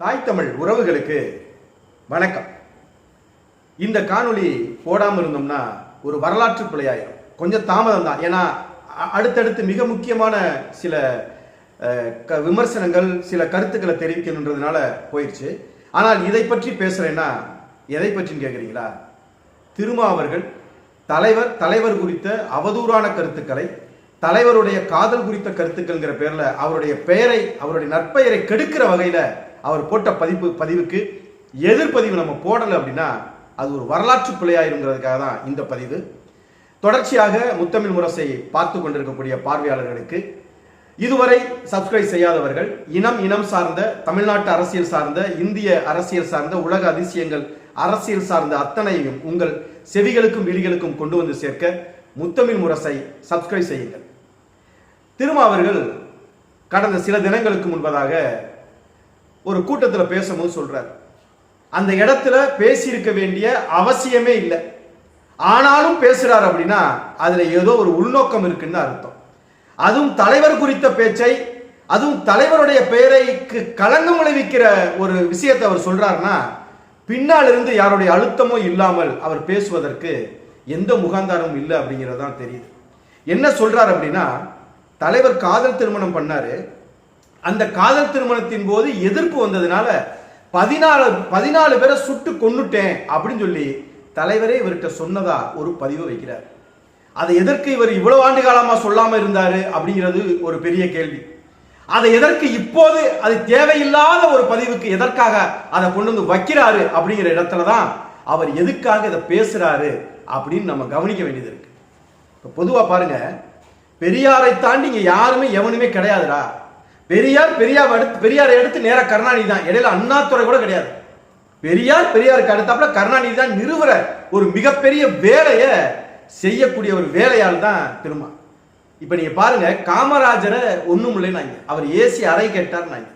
தாய் தமிழ் உறவுகளுக்கு வணக்கம். இந்த காணொளி போடாமல் இருந்தோம்னா ஒரு வரலாற்று பிழையாயிரும். கொஞ்சம் தாமதம் தான். ஏன்னா அடுத்தடுத்து மிக முக்கியமான சில க- விமர்சனங்கள் சில கருத்துக்களை தெரிவிக்கணுன்றதுனால போயிடுச்சு ஆனால் இதை பற்றி பேசுறேன்னா எதை பற்றின்னு கேட்குறீங்களா திருமா அவர்கள் தலைவர் தலைவர் குறித்த அவதூறான கருத்துக்களை தலைவருடைய காதல் குறித்த கருத்துக்கள்ங்கிற பேரில் அவருடைய பெயரை அவருடைய நற்பெயரை கெடுக்கிற வகையில் அவர் போட்ட பதிப்பு பதிவுக்கு எதிர்ப்பதிவு நம்ம போடலை அப்படின்னா அது ஒரு வரலாற்று பிழையாயிருங்கிறதுக்காக தான் இந்த பதிவு. தொடர்ச்சியாக முத்தமிழ் முரசை பார்த்து கொண்டிருக்கக்கூடிய பார்வையாளர்களுக்கு இதுவரை சப்ஸ்கிரைப் செய்யாதவர்கள் இனம் இனம் சார்ந்த தமிழ்நாட்டு அரசியல் சார்ந்த இந்திய அரசியல் சார்ந்த உலக அதிசயங்கள் அரசியல் சார்ந்த அத்தனையும் உங்கள் செவிகளுக்கும் விழிகளுக்கும் கொண்டு வந்து சேர்க்க முத்தமிழ் முரசை சப்ஸ்கிரைப் செய்யுங்கள். திருமாவர்கள் கடந்த சில தினங்களுக்கு முன்பதாக ஒரு கூட்டத்தில் பேசும்போது சொல்றார். அந்த இடத்துல பேசியிருக்க வேண்டிய அவசியமே இல்லை. ஆனாலும் பேசுகிறார் அப்படின்னா அதுல ஏதோ ஒரு உள்நோக்கம் இருக்குன்னு அர்த்தம். அதுவும் தலைவர் குறித்த பேச்சை அதுவும் தலைவருடைய பெயரைக்கு கலங்கம் விளைவிக்கிற ஒரு விஷயத்தை அவர் சொல்றாருன்னா பின்னால் இருந்து யாருடைய அழுத்தமோ இல்லாமல் அவர் பேசுவதற்கு எந்த முகாந்தாரமும் இல்லை அப்படிங்கிறது தான் தெரியுது. என்ன சொல்றார் அப்படின்னா தலைவர் காதல் திருமணம் பண்ணாரு அந்த காதல் திருமணத்தின் போது எதிர்ப்பு வந்ததுனால பதினாலு பதினாலு பேரை சுட்டு கொன்னுட்டேன் அப்படின்னு சொல்லி தலைவரே இவர்கிட்ட சொன்னதா ஒரு பதிவு வைக்கிறார். அதை எதற்கு இவர் இவ்வளவு ஆண்டு காலமா சொல்லாம இருந்தாரு அப்படிங்கிறது ஒரு பெரிய கேள்வி. அதை எதற்கு இப்போது அது தேவையில்லாத ஒரு பதிவுக்கு எதற்காக அதை கொண்டு வந்து வைக்கிறாரு அப்படிங்கிற இடத்துல தான் அவர் எதுக்காக இதை பேசுறாரு அப்படின்னு நம்ம கவனிக்க வேண்டியது இருக்கு. இப்ப பொதுவா பாருங்க பெரியாரை தாண்டி இங்க யாருமே எவனுமே கிடையாதுடா. பெரியார் பெரியார் எடுத்து பெரியாரை எடுத்து நேராக கருணாநிதி தான். இடையில அண்ணாத்துறை கூட கிடையாது. பெரியார் பெரியாருக்கு அடுத்தாப்புல கருணாநிதி தான் நிறுவற ஒரு மிகப்பெரிய வேலையை செய்யக்கூடிய ஒரு வேலையால் தான் திருமா. இப்போ நீங்க பாருங்க காமராஜரை ஒன்றும் இல்லைன்னாங்க. அவர் ஏசி அறை கேட்டார்னாங்க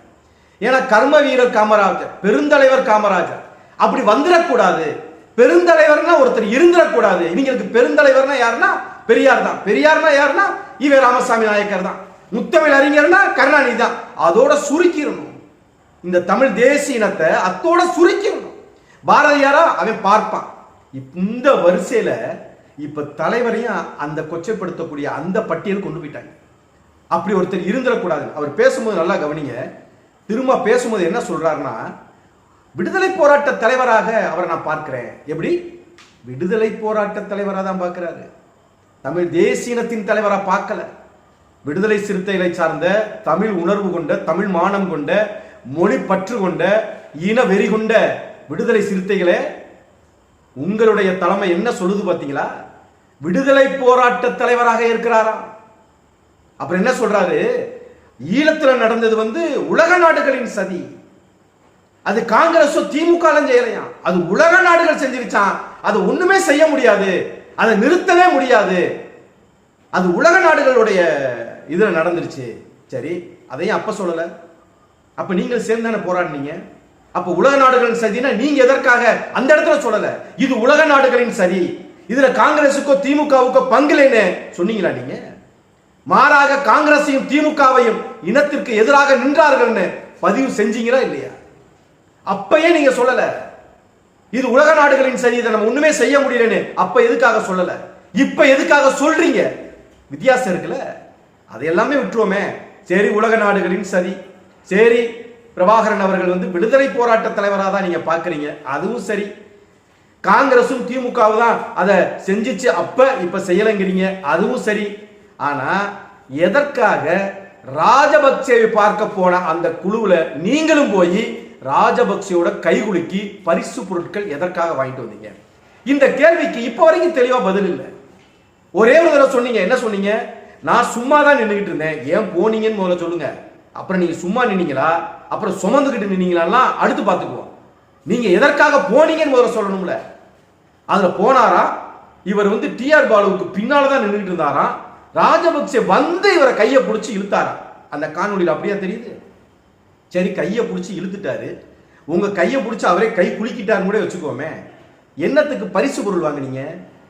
ஏன்னா கர்ம வீரர் காமராஜர் பெருந்தலைவர் காமராஜர். அப்படி வந்துடக்கூடாது. பெருந்தலைவர்னா ஒருத்தர் இருந்துடக்கூடாது. இவங்களுக்கு பெருந்தலைவர்னா யாருன்னா பெரியார் தான். பெரியார்னா யாருன்னா இவ ராமசாமி நாயக்கர் தான். முத்தமிழ் அறிஞர்னா கருணாநிதி தான். அதோட சுருக்கிடணும். இந்த தமிழ் தேசிய இனத்தை அத்தோட சுருக்கிடணும். பாரதியாரா அவன் பார்ப்பான். இந்த வரிசையில இப்ப தலைவரையும் அந்த கொச்சைப்படுத்தக்கூடிய அந்த பட்டியல் கொண்டு போயிட்டாங்க. அப்படி ஒருத்தர் இருந்துடக்கூடாது. அவர் பேசும்போது நல்லா கவனிங்க. திரும்ப பேசும்போது என்ன சொல்றாருன்னா விடுதலை போராட்ட தலைவராக அவரை நான் பார்க்கிறேன். எப்படி? விடுதலை போராட்ட தலைவராக தான் பார்க்கிறாரு. தமிழ் தேசியனத்தின் தலைவராக பார்க்கல. விடுதலை சிறுத்தைகளை சார்ந்த தமிழ் உணர்வு கொண்ட தமிழ் மானம் கொண்ட மொழி பற்று கொண்ட இன வெறி கொண்ட விடுதலை சிறுத்தைகளே உங்களுடைய தலைமை என்ன சொல்லுது பார்த்தீங்களா? விடுதலை போராட்ட தலைவராக இருக்கிறாரா அப்புறம் என்ன சொல்றாரு? ஈழத்தில் நடந்தது வந்து உலக நாடுகளின் சதி. அது காங்கிரஸோ திமுக செய்யலையா? அது உலக நாடுகள் செஞ்சிருச்சான் அது ஒண்ணுமே செய்ய முடியாது. அதை நிறுத்தவே முடியாது. அது உலக நாடுகளுடைய இதில் நடந்துருச்சு. சரி அதையும் அப்போ சொல்லலை. அப்போ நீங்கள் சேர்ந்து தானே போராடினீங்க? அப்போ உலக நாடுகளின் சதினா நீங்கள் எதற்காக அந்த இடத்துல சொல்லலை. இது உலக நாடுகளின் சதி. இதில் காங்கிரஸுக்கோ திமுகவுக்கோ பங்கில்லைன்னு சொன்னீங்களா நீங்கள் மாறாக காங்கிரஸையும் திமுகவையும் இனத்திற்கு எதிராக நின்றார்கள்னு பதிவு செஞ்சீங்களா இல்லையா? அப்பயே நீங்க சொல்லல. இது உலக நாடுகளின் சரி இதை நம்ம ஒண்ணுமே செய்ய முடியலன்னு அப்ப எதுக்காக சொல்லல? இப்ப எதுக்காக சொல்றீங்க? வித்தியாசம் இருக்குல்ல. அது எல்லாமே விட்டுருவோமே. சரி உலக நாடுகளின் சரி சரி பிரபாகரன் அவர்கள் வந்து விடுதலை போராட்ட தலைவராக தான் நீங்கள் பார்க்குறீங்க. அதுவும் சரி. காங்கிரஸும் திமுகவும் தான் அதை செஞ்சிச்சு. அப்போ இப்போ செய்யலைங்கிறீங்க. அதுவும் சரி. ஆனால் எதற்காக ராஜபக்சேவை பார்க்க போன அந்த குழுவில் நீங்களும் போய் ராஜபக்சேவோட கைகுலுக்கி பரிசு பொருட்கள் எதற்காக வாங்கிட்டு வந்தீங்க? இந்த கேள்விக்கு இப்போ வரைக்கும் தெளிவாக பதில் இல்லை. ஒரே ஒரு தடவை சொன்னீங்க. என்ன சொன்னீங்க? நான் சும்மா தான் நின்றுக்கிட்டு இருந்தேன். ஏன் போனீங்கன்னு முதல்ல சொல்லுங்க. அப்புறம் நீங்க சும்மா நின்னீங்களா? அப்புறம் சுமந்துக்கிட்டு நின்னீங்களாலாம் அடுத்து பார்த்துக்குவோம். நீங்க எதற்காக போனீங்கன்னு முதல்ல சொல்லணும்ல. அதுல போனாரா? இவர் வந்து டிஆர் பாலுவுக்கு பின்னால் தான் நின்றுட்டு இருந்தாராம். ராஜபக்சே வந்து இவரை கையை பிடிச்சி இழுத்தாரா அந்த காணொலியில் அப்படியே தெரியுது? சரி கையை பிடிச்சி இழுத்துட்டாரு. உங்க கையை பிடிச்சி அவரே கை குலுக்கிட்டாருன்னு கூட வச்சுக்கோமே. என்னத்துக்கு பரிசு பொருள் வாங்குனீங்க?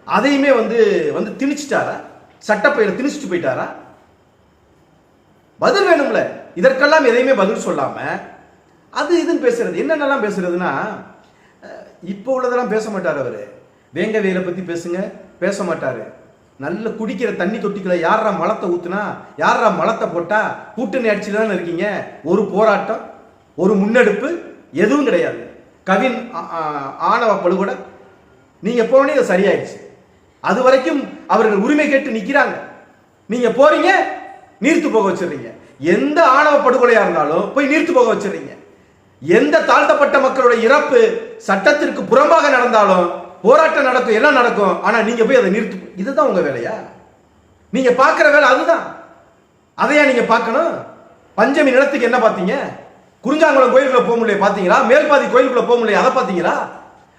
அதையுமே வந்து வந்து திணிச்சிட்டாரா? சட்டப்பையில திணிச்சிட்டு போயிட்டாரா? பதில் வேணும்ல. இதற்கெல்லாம் எதையுமே பதில் சொல்லாம அது இதுன்னு பேசுறது. என்னென்னலாம் பேசுறதுன்னா இப்போ உள்ளதெல்லாம் பேச மாட்டார் அவரு. வேங்க வேலை பத்தி பேசுங்க பேச மாட்டாரு. நல்ல குடிக்கிற தண்ணி தொட்டிக்குள்ள யாரா மலத்தை ஊத்துனா யாரா மலத்தை போட்டா கூட்டணி ஆட்சியில தானே இருக்கீங்க? ஒரு போராட்டம் ஒரு முன்னெடுப்பு எதுவும் கிடையாது. கவின் ஆணவ படுகொலை நீங்க போனே இது சரியாயிடுச்சு. அது வரைக்கும் அவர்கள் உரிமை கேட்டு நிற்கிறாங்க நீங்க போறீங்க நீர்த்து போக வச்சிடுறீங்க. எந்த ஆணவ படுகொலையா இருந்தாலும் போய் நீர்த்து போக வச்சிடுறீங்க. எந்த தாழ்த்தப்பட்ட மக்களுடைய இறப்பு சட்டத்திற்கு புறம்பாக நடந்தாலும் போராட்டம் நடக்கும் எல்லாம் நடக்கும் ஆனா நீங்க போய் அதை நிறுத்து இதுதான் உங்க வேலையா? நீங்க பார்க்குற வேலை அதுதான். அதையா நீங்க பார்க்கணும்? பஞ்சமி நிலத்துக்கு என்ன பார்த்தீங்க? குறிஞ்சாங்குளம் கோயிலுக்குள்ள போக முடியல பார்த்தீங்களா? மேல்பாதி கோயிலுக்குள்ள போக முடியல அதை பார்த்தீங்களா?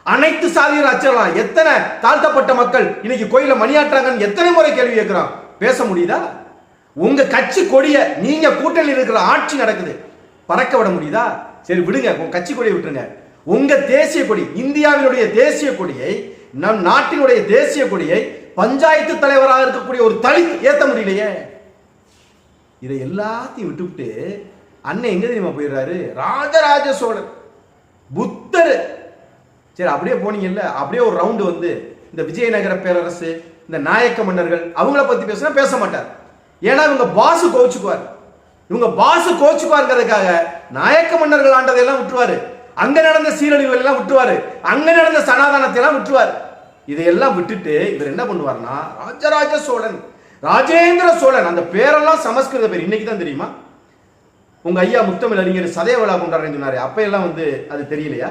அனைத்து சாதியர் அச்சலாம் எத்தனை தாழ்த்தப்பட்ட மக்கள் இன்னைக்கு கோயில மணியாற்றாங்கன்னு எத்தனை முறை கேள்வி கேட்கிறோம் பேச முடியுதா? உங்க கட்சி கொடிய நீங்க கூட்டணியில் இருக்கிற ஆட்சி நடக்குது. பறக்க விட முடியுதா? சரி விடுங்க. உங்க கட்சி கொடியை விட்டுருங்க. உங்க தேசிய கொடி இந்தியாவினுடைய தேசிய கொடியை நம் நாட்டினுடைய தேசிய கொடியை பஞ்சாயத்து தலைவராக இருக்கக்கூடிய ஒரு தலித் ஏத்த முடியலையே. இதை எல்லாத்தையும் விட்டுவிட்டு அண்ணன் எங்க தெரியுமா போயிடுறாரு? ராஜராஜ சோழன். புத்தர். சரி அப்படியே போனீங்கல்ல அப்படியே ஒரு ரவுண்டு வந்து இந்த விஜயநகர பேரரசு இந்த நாயக்க மன்னர்கள் அவங்கள பத்தி பேசினா பேச மாட்டார். ஏன்னா இவங்க பாசு கோச்சுக்குவார் இவங்க பாசு கோச்சுக்குவாருங்கிறதுக்காக நாயக்க மன்னர்கள் ஆண்டதையெல்லாம் விட்டுருவாரு. அங்க நடந்த சீரழிவுகள் எல்லாம் விட்டுருவாரு. அங்க நடந்த சனாதானத்தை எல்லாம் விட்டுருவாரு. இதையெல்லாம் விட்டுட்டு இவர் என்ன பண்ணுவார்னா ராஜராஜ சோழன் ராஜேந்திர சோழன் அந்த பேரெல்லாம் சமஸ்கிருத பேர். இன்னைக்கு தான் தெரியுமா? உங்க ஐயா முத்தமிழ் அறிஞர் சதய விழா கொண்டாடுறேன்னு சொன்னாரு. அப்ப எல்லாம் வந்து அது தெரியலையா?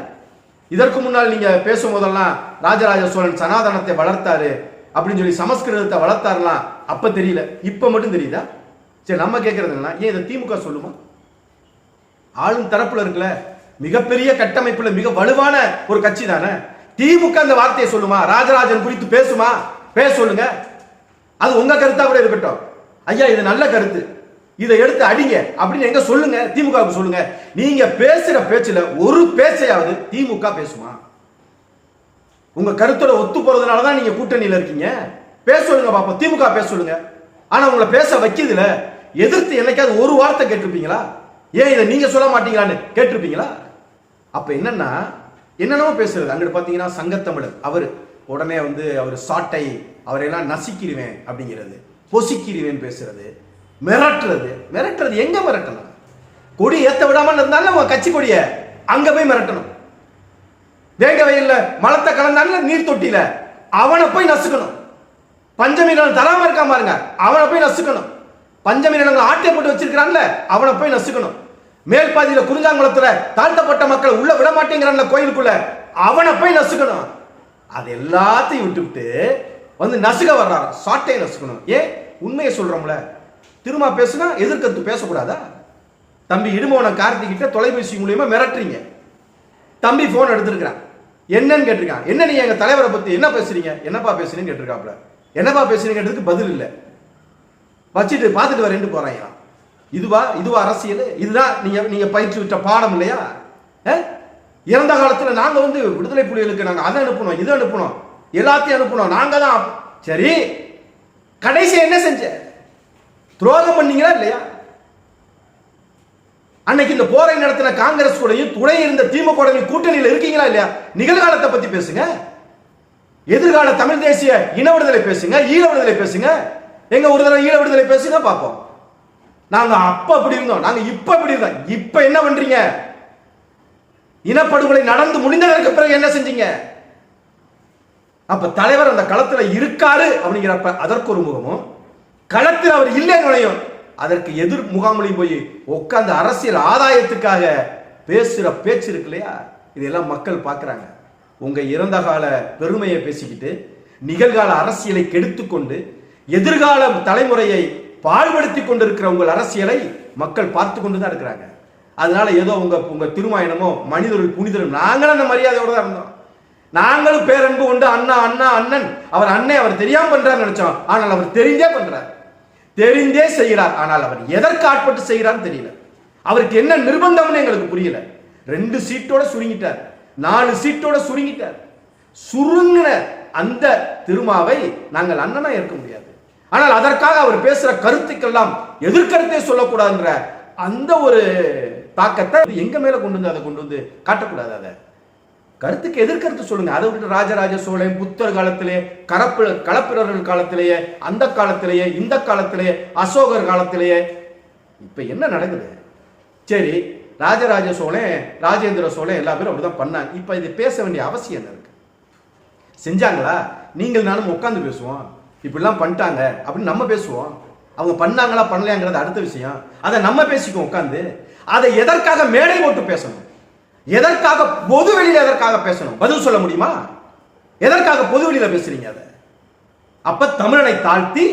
இதற்கு முன்னால் நீங்க பேசும் போதெல்லாம் ராஜராஜ சோழன் சனாதனத்தை வளர்த்தாரு அப்படின்னு சொல்லி சமஸ்கிருதத்தை வளர்த்தாருலாம். அப்ப தெரியல. இப்ப மட்டும் தெரியுதா? சரி நம்ம கேட்கறது என்ன ஏன் இதை திமுக சொல்லுமா? ஆளும் தரப்புல இருக்குல்ல. மிகப்பெரிய கட்டமைப்புல மிக வலுவான ஒரு கட்சி தானே. திமுக அந்த வார்த்தையை சொல்லுமா? ராஜராஜன் குறித்து பேசுமா? பேச சொல்லுங்க. அது உங்க கருத்தா கூட இருக்கட்டும். ஐயா இது நல்ல கருத்து. இதை எடுத்து அடிங்க அப்படின்னு எங்க சொல்லுங்க? திமுகவுக்கு சொல்லுங்க. நீங்க பேசுற பேச்சுல ஒரு பேச்சையாவது திமுக பேசுமா? உங்க கருத்தோட ஒத்து போறதுனால தான் நீங்க கூட்டணியில இருக்கீங்க. பேச சொல்லுங்க பாப்பா திமுக பேச சொல்லுங்க. ஆனா உங்களை பேச வைக்கிறதுல எதிர்த்து என்னைக்காவது ஒரு வார்த்தை கேட்டிருப்பீங்களா? ஏன் இதை நீங்க சொல்ல மாட்டீங்களான்னு கேட்டிருப்பீங்களா? அப்ப என்னன்னா என்னென்னமோ பேசுறது. அங்கிட்டு பாத்தீங்கன்னா சங்கத்தமிழர். அவர் உடனே வந்து அவர் சாட்டை அவரையெல்லாம் நசுக்கிடுவேன் அப்படிங்கிறது. பொசிக்கிடுவேன் பேசுறது. மிரட்டுறது. மிரட்டுறது எங்க மிரட்டணும் கொடி ஏத்த விடாம இருந்தாலும் உங்க கட்சி கொடிய அங்க போய் மிரட்டணும். வேங்க வயல்ல மலத்தை கலந்தான்ல நீர் தொட்டியில். அவனை போய் நசுக்கணும். பஞ்சமி நிலம் தராம இருக்கான் பாருங்க. அவனை போய் நசுக்கணும். பஞ்சமி நிலங்கள் ஆட்டை போட்டு வச்சிருக்கிறான்ல அவனை போய் நசுக்கணும். மேல் பாதியில் குறிஞ்சாங்குளத்துல தாழ்த்தப்பட்ட மக்கள் உள்ள விட மாட்டேங்கிறான்ல கோயிலுக்குள்ள அவனை போய் நசுக்கணும். அது எல்லாத்தையும் விட்டுவிட்டு வந்து நசுக வர்றாரு சாட்டையை நசுக்கணும். ஏன்? உண்மையை சொல்றோம்ல. திரும்ப பேசுனா எதிர்க்கத்து பேசக்கூடாதா? தம்பி இடுமோன கார்த்திகிட்ட தொலைபேசி மூலியமா மிரட்டுறீங்க. தம்பி போன் எடுத்திருக்கிறான். என்னன்னு கேட்டிருக்கான். என்ன நீ எங்க தலைவரை பத்தி என்ன பேசுறீங்க? என்னப்பா பேசுறீங்கன்னு கேட்டிருக்காப்ல என்னப்பா பேசுறீங்கிறதுக்கு பதில் இல்லை. வச்சுட்டு பார்த்துட்டு வரேன்ட்டு போறாங்க இதுவா இதுவா அரசியல்? இதுதான் நீங்க நீங்க பயிற்சி விட்ட பாடம் இல்லையா? இறந்த காலத்துல நாங்க வந்து விடுதலை புலிகளுக்கு நாங்க அதை அனுப்பணும் இதை அனுப்பணும் எல்லாத்தையும் அனுப்பணும் நாங்க தான் சரி. கடைசி என்ன செஞ்ச? துரோகம் பண்ணீங்களா இல்லையா? அன்னைக்கு இந்த போரை நடத்தின காங்கிரஸ் கூடையும் துணை இருந்த திமுக கூட்டணியில் இருக்கீங்களா இல்லையா? நிகழ்காலத்தை பத்தி பேசுங்க. எதிர்கால தமிழ் தேசிய இன விடுதலை பேசுங்க ஈழ விடுதலை பேசுங்க. எங்க ஒரு தடவை ஈழ விடுதலை பேசுங்க பார்ப்போம். நாங்க அப்ப அப்படி இருந்தோம். நாங்க இப்ப அப்படி இருந்தோம். இப்ப என்ன பண்றீங்க? இனப்படுகொலை நடந்து முடிந்ததற்கு பிறகு என்ன செஞ்சீங்க? அப்ப தலைவர் அந்த களத்துல இருக்காரு அப்படிங்கிறப்ப அதற்கு ஒரு முகமும் களத்தில் அவர் இல்லை நுழையும். அதற்கு எதிர் முகாமலையும் போய் உட்காந்து அரசியல் ஆதாயத்துக்காக பேசுகிற பேச்சு இருக்கு இல்லையா? இதெல்லாம் மக்கள் பார்க்குறாங்க. உங்கள் இறந்த கால பெருமையை பேசிக்கிட்டு நிகழ்கால அரசியலை கெடுத்துக்கொண்டு எதிர்கால தலைமுறையை பாழ்படுத்தி கொண்டிருக்கிற உங்கள் அரசியலை மக்கள் பார்த்து கொண்டு தான் இருக்கிறாங்க. அதனால ஏதோ உங்க உங்க திருமாயணமோ மனிதர்கள் புனிதரும் நாங்களும் அந்த மரியாதையோட தான் இருந்தோம். நாங்களும் பேரன்பு உண்டு அண்ணா அண்ணா அண்ணன். அவர் அண்ணன் அவர் தெரியாம பண்றாரு நினைச்சோம். ஆனால் அவர் தெரிஞ்சே பண்றார். தெரிந்தே செய்கிறார். ஆனால் அவர் எதற்கு ஆட்பட்டு செய்கிறார் தெரியல. அவருக்கு என்ன நிர்பந்தம்னு எங்களுக்கு புரியல. ரெண்டு சீட்டோட சுருங்கிட்டார். நாலு சீட்டோட சுருங்கிட்டார். சுருங்கின அந்த திருமாவை நாங்கள் அண்ணனா ஏற்க முடியாது. ஆனால் அதற்காக அவர் பேசுற கருத்துக்கெல்லாம் எதிர்கருத்தே சொல்லக்கூடாதுன்ற அந்த ஒரு தாக்கத்தை எங்க மேல கொண்டு வந்து அதை கொண்டு வந்து காட்டக்கூடாது அதை. கருத்துக்கு எதிர்கருத்து சொல்லுங்க. அதை விட்டு ராஜராஜ சோழன் புத்தர் காலத்திலே கரப்பு களப்பிரர்கள் காலத்திலேயே அந்த காலத்திலேயே இந்த காலத்திலேயே அசோகர் காலத்திலேயே. இப்ப என்ன நடக்குது? சரி ராஜராஜ சோழன் ராஜேந்திர சோழன் எல்லா பேரும் அப்படிதான் பண்ணாங்க. இப்ப இது பேச வேண்டிய அவசியம் என்ன இருக்கு? செஞ்சாங்களா? நீங்கள் நானும் உட்காந்து பேசுவோம். இப்படிலாம் பண்ணிட்டாங்க அப்படின்னு நம்ம பேசுவோம். அவங்க பண்ணாங்களா பண்ணலையாங்கிறது அடுத்த விஷயம். அதை நம்ம பேசிக்குவோம் உட்காந்து அதை எதற்காக மேடை போட்டு பேசணும்? எதற்காக பொது வெளியில் எதற்காக பேசணும்? பதில் சொல்ல முடியுமா? எதற்காக பொது வெளியில் பேசுறீங்க அதை? அப்ப தமிழனை தாழ்த்தி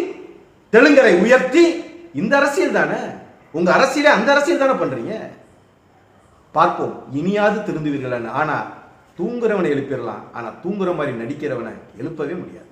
தெலுங்கரை உயர்த்தி இந்த அரசியல் தானே? உங்க அரசியலே அந்த அரசியல் தானே பண்றீங்க? பார்ப்போம். இனியாவது திருந்துவீர்கள் ஆனா தூங்குறவனை எழுப்பிடலாம். ஆனா தூங்குற மாதிரி நடிக்கிறவனை எழுப்பவே முடியாது.